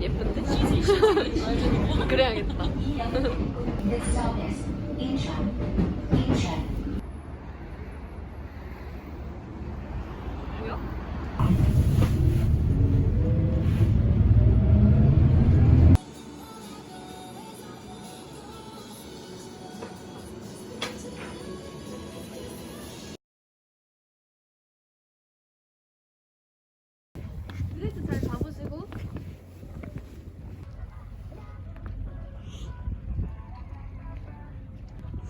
예쁜데? 그래야겠다. 브레이크 잘 잡으시고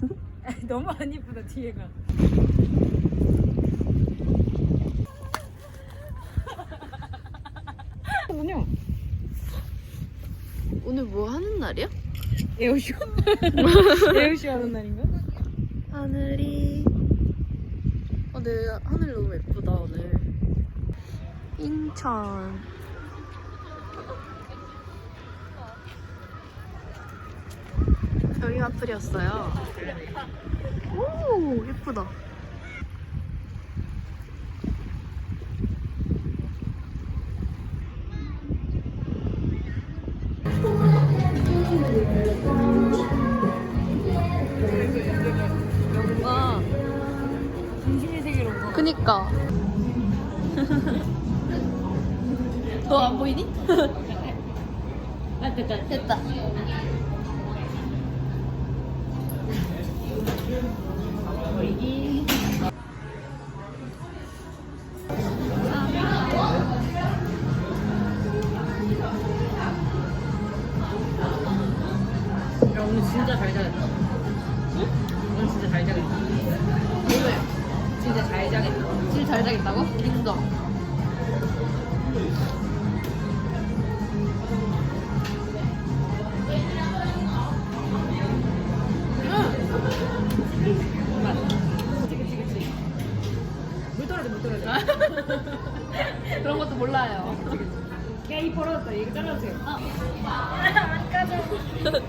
너무 안 이쁘다 뒤에가. 뭐냐? 오늘 뭐 하는 날이야? 에어쇼? 에어쇼 하는 날인가? 하늘이 어, 네, 하늘 너무 예쁘다 오늘 인천 저희 와플이었어요 오 예쁘다 뭔가 중심의 세계로. 그니까. 너 안 보이니? 아 됐다. 됐다. 보이기. 야 오늘 진짜 잘 자겠다. 응? 오늘 진짜 잘 자겠다. 왜? 진짜 잘 자겠다. 제일 잘 자겠다고? 인정. 몰라요. 야이 벌어졌다. 이거 잘라주세요. 너무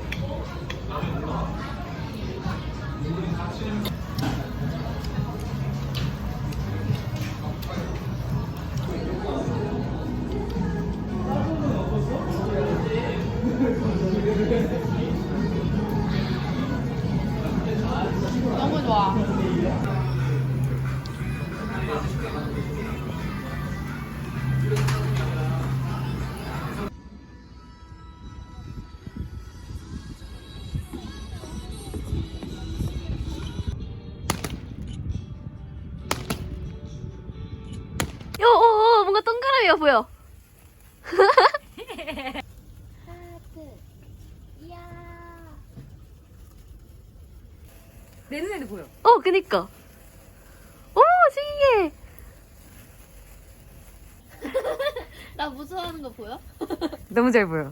뭔가 동그라미가 보여. 내 눈에도 보여. 어, 그니까. 오, 신기해. 나 무서워하는 거 보여? 너무 잘 보여.